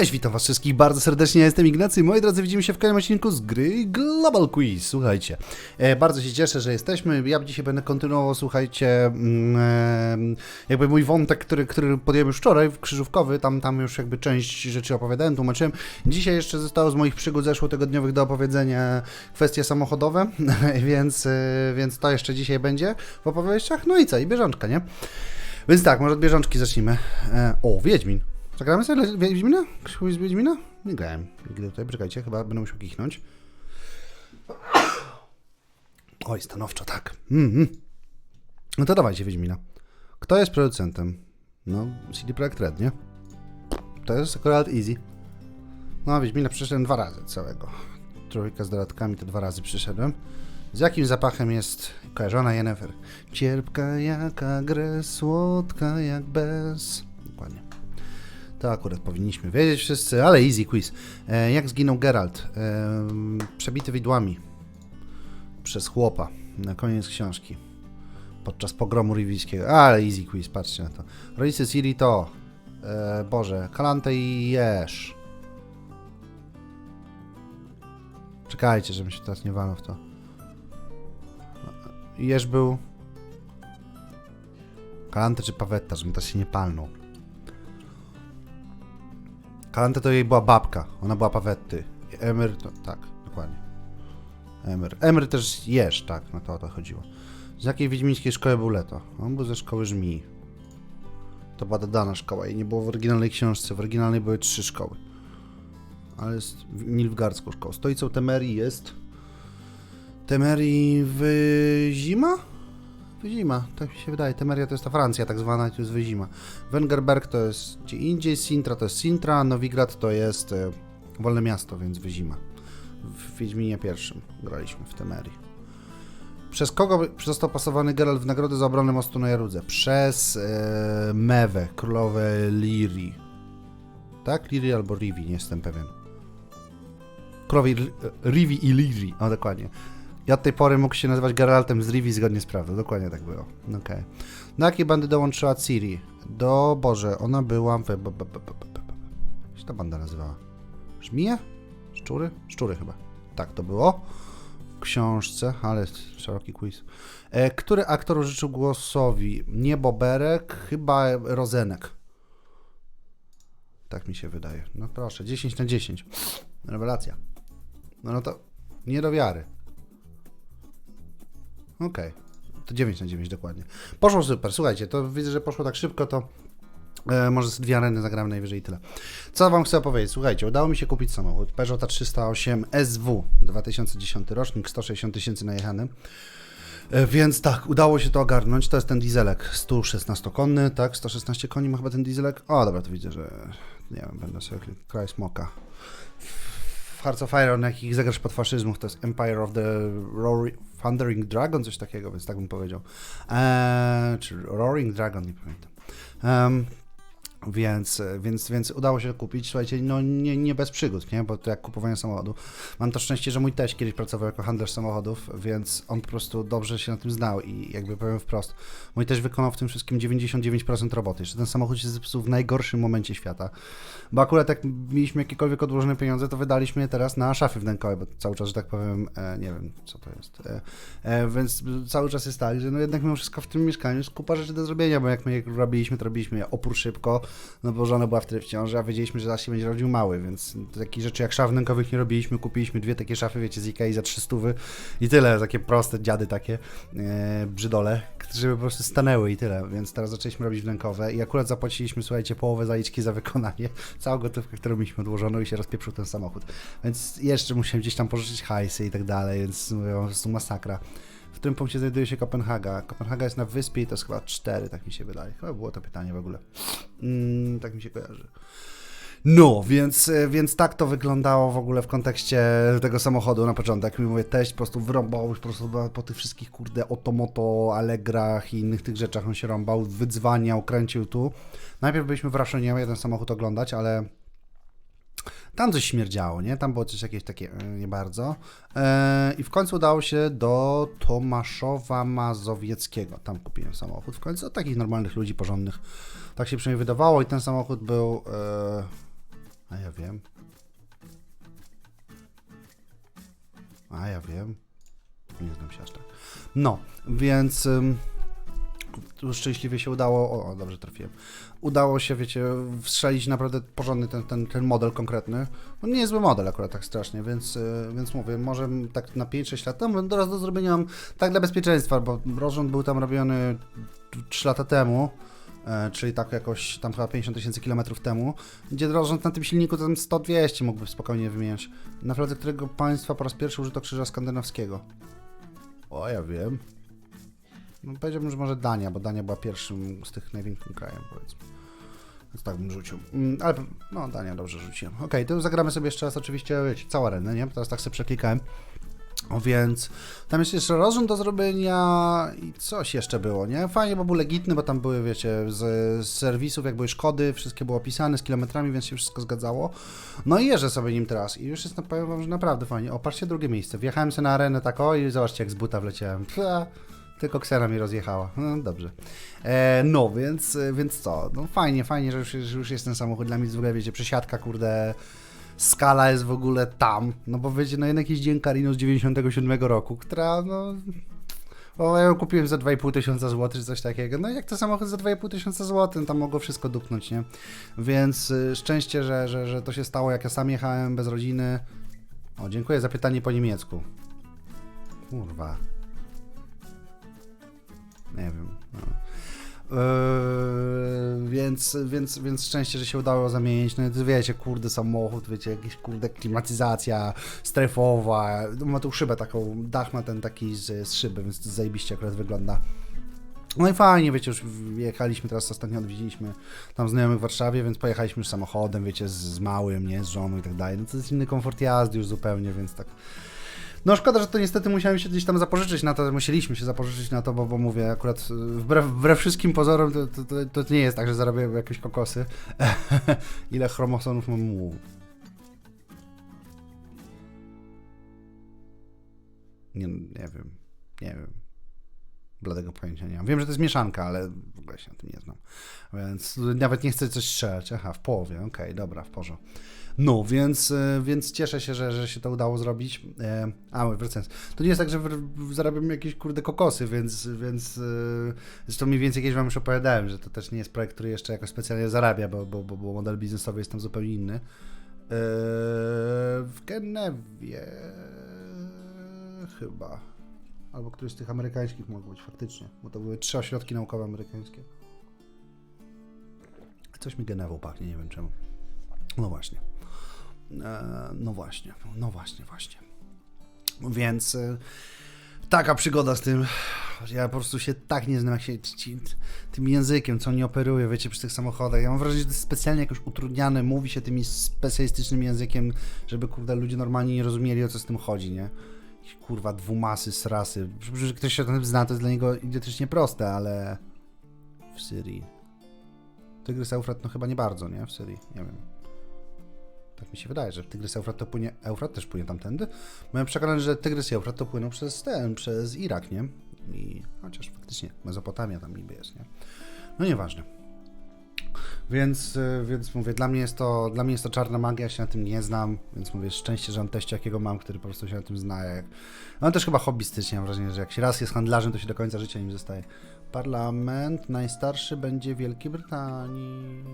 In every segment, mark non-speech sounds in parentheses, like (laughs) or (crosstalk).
Cześć, witam was wszystkich bardzo serdecznie, ja jestem Ignacy. Moi drodzy, widzimy się w kolejnym odcinku z gry Global Quiz. Słuchajcie, e, bardzo się cieszę, że jesteśmy. Ja dzisiaj będę kontynuował, słuchajcie, mm, jakby mój wątek, który, który podjąłem już wczoraj, krzyżówkowy, tam, tam już jakby część rzeczy opowiadałem, tłumaczyłem. Dzisiaj jeszcze zostało z moich przygód zeszłotygodniowych do opowiedzenia kwestie samochodowe, (laughs) więc, e, więc to jeszcze dzisiaj będzie w opowieściach. No i co, i bieżączka, nie? Więc tak, może od bieżączki zacznijmy. E, o, Wiedźmin. Zagramy sobie le- Wiedźmina? Z Wiedźmina? Nie grałem. Nigdy tutaj, czekajcie, chyba będę musiał kichnąć. Oj, stanowczo, tak. Mhm. No to dawajcie Wiedźmina. Kto jest producentem? No, CD Projekt Red, nie? To jest akurat easy. No, Wiedźmina przeszedłem dwa razy całego. Trójka z dodatkami to dwa razy przyszedłem. Z jakim zapachem jest kojarzona Jennifer? Cierpka jaka grę, słodka jak bez. Dokładnie. To akurat powinniśmy wiedzieć wszyscy, ale easy quiz. E, jak zginął Geralt? E, przebity widłami przez chłopa na koniec książki. Podczas pogromu riwijskiego. Ale easy quiz, patrzcie na to. Rodzice Ciri to... E, Boże, Kalante i Jesz. Czekajcie, żebym się teraz nie walnął w to. Jesz był... Kalante czy Pawetta, żebym teraz się nie palnął. Kalante to jej była babka, ona była Pawetty. Emir to... tak, dokładnie. Emir. Emir też jesz, tak, na to o to chodziło. Z jakiej wiedźmińskiej szkoły był Leto? On był ze szkoły żmii. To była dodana szkoła i nie było w oryginalnej książce. W oryginalnej były trzy szkoły. Ale jest w- Nilfgaardzką szkołą. Stolicą Temerii jest... Temerii Wyzima? Tak mi się wydaje. Temeria to jest ta Francja tak zwana, to jest Wyzima. Wengerberg to jest gdzie indziej, Sintra to jest Sintra, Nowigrad to jest e, wolne miasto, więc Wyzima. W Wiedźminie pierwszym graliśmy w Temerii. Przez kogo został pasowany Geralt w nagrodę za obronę mostu na Jarudze? Przez e, Mewę, królowę Liri. Tak? Liri albo Rivi, nie jestem pewien. Królowej Ri- Rivi i Liri, o dokładnie. I od tej pory mógł się nazywać Geraltem z Rivi zgodnie z prawdą. Dokładnie tak było. Okej. Do jakiej bandy dołączyła Ciri? Do... Boże, ona była Jak się ta banda nazywała? Żmije? Szczury? Szczury chyba. Tak to było. W książce, ale szeroki quiz. E, który aktor użyczył głosowi? Nie Boberek, chyba Rozenek. Tak mi się wydaje. No proszę, 10 na 10. Rewelacja. No, no to nie do wiary. Okej. To 9 na 9 dokładnie. Poszło super, słuchajcie, to widzę, że poszło tak szybko, to e, może z dwie areny zagramy najwyżej i tyle. Co wam chcę powiedzieć? Słuchajcie, udało mi się kupić samochód Peugeot 308 SW 2010 rocznik, 160 tysięcy najechany. E, Więc tak, udało się to ogarnąć. To jest ten dieselek 116-konny, tak? 116 koni ma chyba ten dieselek. O, dobra, to widzę, że nie wiem, będę sobie kraj smoka. W Hearts of Iron, jakich zagrasz pod faszyzmów, to jest Empire of the Roaring, Thundering Dragon, coś takiego, więc tak bym powiedział. Eee, czy Roaring Dragon, nie pamiętam. Więc, więc, więc udało się kupić, słuchajcie, no nie, nie bez przygód, nie? Bo to jak kupowanie samochodu. Mam to szczęście, że mój teść kiedyś pracował jako handlarz samochodów, więc on po prostu dobrze się na tym znał i jakby powiem wprost, mój teść wykonał w tym wszystkim 99% roboty. Jeszcze ten samochód się zepsuł w najgorszym momencie świata, bo akurat jak mieliśmy jakiekolwiek odłożone pieniądze, to wydaliśmy je teraz na szafy wnękowe, bo cały czas, że tak powiem, e, nie wiem, co to jest. E, e, więc cały czas jest tak, że no jednak mimo wszystko w tym mieszkaniu jest kupa rzeczy do zrobienia, bo jak my je robiliśmy, to robiliśmy je opór szybko, no bo żona była wtedy w ciąży, a wiedzieliśmy, że zaraz się będzie rodził mały, więc takich rzeczy jak szaf wnękowych nie robiliśmy, kupiliśmy dwie takie szafy, wiecie, z Ikei za 300 i tyle, takie proste dziady takie, e, brzydole, żeby po prostu stanęły i tyle, więc teraz zaczęliśmy robić wnękowe i akurat zapłaciliśmy, słuchajcie, połowę zaliczki za wykonanie, (laughs) całą gotówkę, którą mieliśmy odłożoną i się rozpieprzył ten samochód, więc jeszcze musiałem gdzieś tam pożyczyć hajsy i tak dalej, więc mówię, po prostu masakra. Którym punkcie znajduje się Kopenhaga? Kopenhaga jest na wyspie i to jest chyba 4, tak mi się wydaje. Chyba było to pytanie w ogóle. Mm, tak mi się kojarzy. No, więc, e, więc tak to wyglądało w ogóle w kontekście tego samochodu na początek. Mi mówię, teść po prostu wyrąbał po prostu po tych wszystkich, kurde, otomoto, Allegrach i innych tych rzeczach on się rąbał, wydzwaniał, kręcił tu. Najpierw byliśmy w Raszonie, jeden samochód oglądać, ale tam coś śmierdziało, nie? Tam było coś jakieś takie e, nie bardzo. E, I w końcu udało się do Tomaszowa Mazowieckiego. Tam kupiłem samochód. W końcu od takich normalnych ludzi porządnych. Tak się przynajmniej wydawało i ten samochód był... E, a ja wiem. A ja wiem. Nie znam się aż tak. No, więc szczęśliwie się udało, o, o dobrze trafiłem, udało się, wiecie, wstrzelić naprawdę porządny ten, ten, ten model konkretny. No nie jest zły model akurat tak strasznie, więc, y, więc mówię, może tak na 5-6 lat temu, teraz do zrobienia mam tak dla bezpieczeństwa, bo rozrząd był tam robiony 3 lata temu, e, czyli tak jakoś tam chyba 50 tysięcy kilometrów temu, gdzie rozrząd na tym silniku to tam 100-200 mógłby spokojnie wymieniać. Naprawdę, którego państwa po raz pierwszy użyto krzyża skandynawskiego? O, ja wiem. No, powiedziałbym, że może Dania, bo Dania była pierwszym z tych największym krajem, powiedzmy. Więc tak bym rzucił. Mm, ale no, Dania dobrze rzuciłem. Okej, to zagramy sobie jeszcze raz oczywiście, wiecie, całą arenę, nie? Teraz tak sobie przeklikałem. O, więc tam jest jeszcze rozrząd do zrobienia i coś jeszcze było, nie? Fajnie, bo był legitny, bo tam były, wiecie, z, z serwisów, jak były szkody, wszystkie było opisane z kilometrami, więc się wszystko zgadzało. No i jeżdżę sobie nim teraz i już jest, powiem wam, że naprawdę fajnie. O, patrzcie, drugie miejsce. Wjechałem sobie na arenę tak, o i zobaczcie, jak z buta wleciałem. Pfa, tylko ksena mi rozjechała. No dobrze. E, no, więc, więc co? No fajnie, fajnie, że już, że już jest ten samochód. Dla mnie w ogóle, wiecie, przesiadka, kurde, skala jest w ogóle tam. No bo wiecie, no jednak jeździłem Carino z 97 roku, która, no... O, ja ją kupiłem za 2,5 tysiąca złotych, czy coś takiego. No jak to samochód za 2,5 tysiąca złotych, tam mogło wszystko dupnąć, nie? Więc y, szczęście, że, że, że to się stało, jak ja sam jechałem bez rodziny. O, dziękuję za pytanie po niemiecku. Kurwa. Nie wiem. No. Yy, więc, więc, więc szczęście, że się udało zamienić. No to wiecie, kurde samochód, wiecie, jakieś kurde klimatyzacja strefowa. Ma tu szybę taką, dach ma ten taki z, z szyby, więc to zajebiście akurat wygląda. No i fajnie, wiecie, już jechaliśmy teraz, ostatnio odwiedziliśmy tam znajomych w Warszawie, więc pojechaliśmy już samochodem, wiecie, z, z małym, nie, z żoną i tak dalej. No to jest inny komfort jazdy już zupełnie, więc tak no szkoda, że to niestety musiałem się gdzieś tam zapożyczyć na to, musieliśmy się zapożyczyć na to, bo, bo mówię, akurat wbrew, wbrew wszystkim pozorom to, to, to, to nie jest tak, że zarabiam jakieś kokosy. (laughs) Ile chromosomów mam mu? Nie, nie wiem, nie wiem. Bladego pojęcia nie mam. Wiem, że to jest mieszanka, ale w ogóle się na tym nie znam. Więc nawet nie chcę coś strzelać. Aha, w połowie, okej, okay, dobra, w porządku. No, więc, więc cieszę się, że, że się to udało zrobić. A, wracając. To nie jest tak, że zarabiam jakieś kurde kokosy, więc, więc zresztą mniej więcej kiedyś wam już opowiadałem, że to też nie jest projekt, który jeszcze jakoś specjalnie zarabia, bo, bo, bo, bo model biznesowy jest tam zupełnie inny. W Genewie chyba. Albo któryś z tych amerykańskich mógł być faktycznie, bo to były trzy ośrodki naukowe amerykańskie. Coś mi Genewą pachnie, nie wiem czemu. No właśnie. No właśnie, no właśnie, właśnie. Więc taka przygoda z tym. Ja po prostu się tak nie znam, jak się tym językiem, co oni operują, wiecie, przy tych samochodach. Ja mam wrażenie, że to jest specjalnie jakoś utrudniane, mówi się tym specjalistycznym językiem, żeby kurde ludzie normalnie nie rozumieli, o co z tym chodzi, nie? Kurwa, dwumasy, srasy. Że ktoś się o tym zna, to jest dla niego idiotycznie proste, ale w Syrii. Tygrys Eufrat, no chyba nie bardzo, nie? W Syrii, nie wiem. Tak mi się wydaje, że Tygrys Eufrat to płynie, Eufrat też płynie tamtędy. Byłem przekonany, że Tygrys i Eufrat to płyną przez ten, przez Irak, nie? I chociaż faktycznie Mezopotamia tam niby jest, nie? No nieważne. Więc, więc mówię, dla mnie, jest to, dla mnie jest to czarna magia, ja się na tym nie znam, więc mówię, szczęście, że mam teście jakiego mam, który po prostu się na tym zna. Jak... No też chyba hobbystycznie mam wrażenie, że jak się raz jest handlarzem, to się do końca życia nim zostaje. Parlament najstarszy będzie w Wielkiej Brytanii.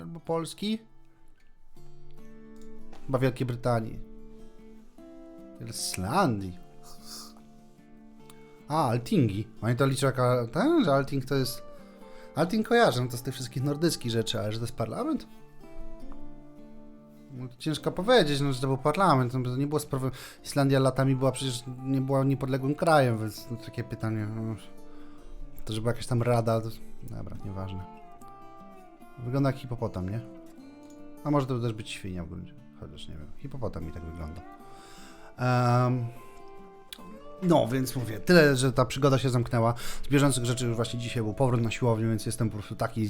Albo Polski? Chyba Wielkiej Brytanii. Islandii. A, Altingi. Oni to liczą jako ten, że Alting to jest... Alting kojarzę, no to z tych wszystkich nordyckich rzeczy, ale że to jest parlament? No, ciężko powiedzieć, no, że to był parlament, no, to nie było sprawy... Islandia latami była przecież, nie była niepodległym krajem, więc no, takie pytanie... No, to, żeby jakaś tam rada... To... Dobra, nieważne. Wygląda jak hipopotam, nie? A może to też być świnia w gruncie, chociaż nie wiem. Hipopotam mi tak wygląda. Um, no, więc mówię, tyle, że ta przygoda się zamknęła. Z bieżących rzeczy już właśnie dzisiaj był powrót na siłownię, więc jestem po prostu taki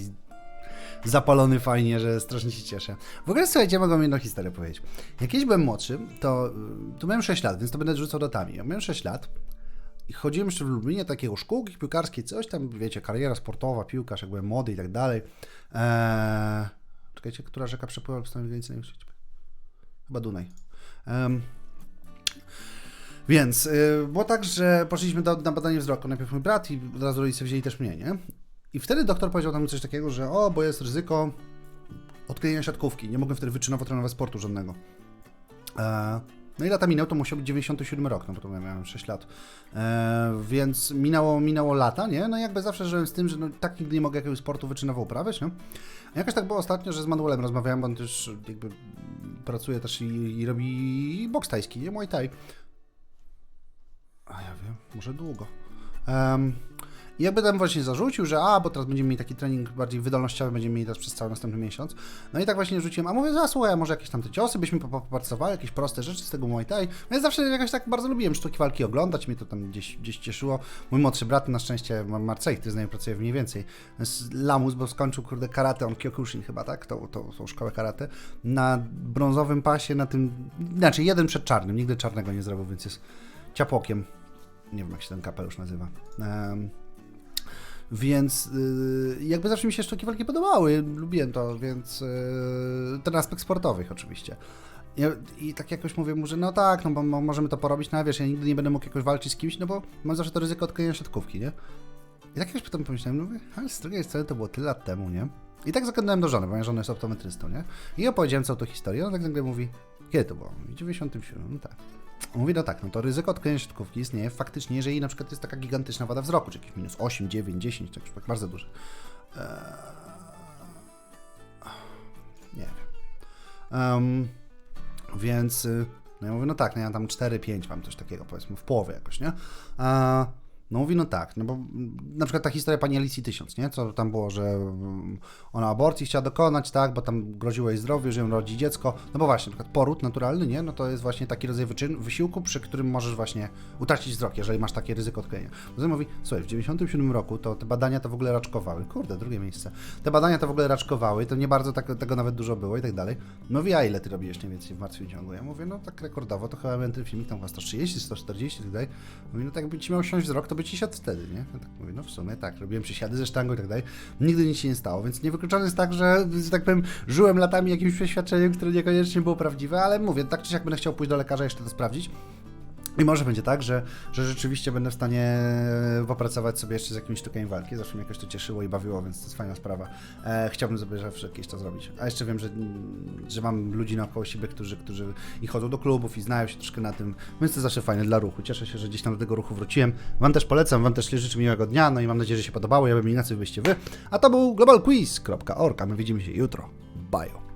zapalony fajnie, że strasznie się cieszę. W ogóle słuchajcie, mogę wam jedną historię powiedzieć. Jak kiedyś byłem młodszy, to tu miałem 6 lat, więc to będę rzucał datami. Ja miałem 6 lat i chodziłem jeszcze w Lublinie, takiego szkółki piłkarskie, coś tam, wiecie, kariera sportowa, piłkarz, jak byłem młody i tak dalej. Eee, czekajcie, która rzeka przepływa stanie granicy najwyższej? Chyba Dunaj. Eee, Więc y, było tak, że poszliśmy do, na badanie wzroku. Najpierw mój brat i od razu rodzice wzięli też mnie, nie? I wtedy doktor powiedział tam coś takiego, że o, bo jest ryzyko odklejenia siatkówki. Nie mogłem wtedy wyczynowo trenować sportu żadnego. E, no i lata minęły, to musiał być 97 rok, no bo to miałem 6 lat. E, więc minęło, minęło lata, nie? No i jakby zawsze żyłem z tym, że no, tak nigdy nie mogę jakiegoś sportu wyczynowo uprawiać, nie? A jakoś tak było ostatnio, że z Manuelem rozmawiałem, bo on też jakby pracuje też i, i robi boks tajski, nie? Muay Thai. A ja wiem, może długo. Em, I jakby tam właśnie zarzucił, że a, bo teraz będziemy mieli taki trening bardziej wydolnościowy, będziemy mieli teraz przez cały następny miesiąc. No i tak właśnie rzuciłem, a mówię, a słuchaj, a może jakieś tam te ciosy byśmy po- po- popracowały, jakieś proste rzeczy z tego Muay Thai. No ja zawsze jakoś tak bardzo lubiłem sztuki walki oglądać, mnie to tam gdzieś, gdzieś cieszyło. Mój młodszy brat na szczęście, Ma- Marcej, który z nami pracuje mniej więcej, Lamus, bo skończył, kurde, karate, on Kyokushin chyba, tak? To, to, tą szkołę karate. Na brązowym pasie, na tym, znaczy jeden przed czarnym, nigdy czarnego nie zrobił, więc jest ciapokiem. Nie wiem, jak się ten kapelusz nazywa. Em, więc y, jakby zawsze mi się sztuki walki podobały, lubiłem to, więc y, ten aspekt sportowych oczywiście. Ja, I tak jakoś mówię mu, że no tak, no bo mo- możemy to porobić, no wiesz, ja nigdy nie będę mógł jakoś walczyć z kimś, no bo mam zawsze to ryzyko odklejenia siatkówki, nie? I tak jakoś potem pomyślałem, no mówię, ale z drugiej strony to było tyle lat temu, nie? I tak zagadnąłem do żony, bo moja żona jest optometrystą, nie? I opowiedziałem całą tą historię, ona tak nagle mówi, kiedy to było? W 97, no tak. Mówi, no tak, no to ryzyko odklejenia siatkówki istnieje faktycznie, jeżeli na przykład jest taka gigantyczna wada wzroku, czy jakieś minus 8, 9, 10, tak, tak bardzo duże. Eee, nie wiem. Em, więc, y, no ja mówię, no tak, no ja tam 4-5 mam coś takiego, powiedzmy, w połowie jakoś, nie? A, no mówi, no tak, no bo na przykład ta historia pani Alicji Tysiąc, nie? Co tam było, że mm, ona aborcji chciała dokonać, tak, bo tam groziło jej zdrowiu, że ją rodzi dziecko. No bo właśnie, na przykład poród naturalny, nie? No to jest właśnie taki rodzaj wyczyn, wysiłku, przy którym możesz właśnie utracić wzrok, jeżeli masz takie ryzyko odklejenia. Potem mówi, słuchaj, w 97 roku to te badania to w ogóle raczkowały. Kurde, drugie miejsce. Te badania to w ogóle raczkowały, to nie bardzo tak, tego nawet dużo było i tak dalej. Mówi, a ile ty robiłeś mniej więcej w martwym ciągu? Ja mówię, no tak rekordowo, to chyba ten filmik tam chyba 130, 140 i tak dalej. Mówi, no tak jakby ci miał siąść wzrok, to by ci siadł wtedy, nie? Ja tak mówię, no w sumie tak, robiłem przysiady ze sztangą i tak dalej. Nigdy nic się nie stało, więc niewykluczone jest tak, że, że tak powiem, żyłem latami jakimś przeświadczeniem, które niekoniecznie było prawdziwe, ale mówię, tak czy siak będę chciał pójść do lekarza jeszcze to sprawdzić. I może będzie tak, że, że rzeczywiście będę w stanie popracować sobie jeszcze z jakimiś sztukami walki. Zawsze mnie jakoś to cieszyło i bawiło, więc to jest fajna sprawa. E, chciałbym sobie zawsze jakieś to zrobić. A jeszcze wiem, że, że mam ludzi naokoło siebie, którzy, którzy i chodzą do klubów i znają się troszkę na tym, więc to zawsze fajne dla ruchu. Cieszę się, że gdzieś tam do tego ruchu wróciłem. Wam też polecam, Wam też życzę miłego dnia, no i mam nadzieję, że się podobało. Ja bym Ignacy, byście Wy. A to był globalquiz.org, a my widzimy się jutro. Bye.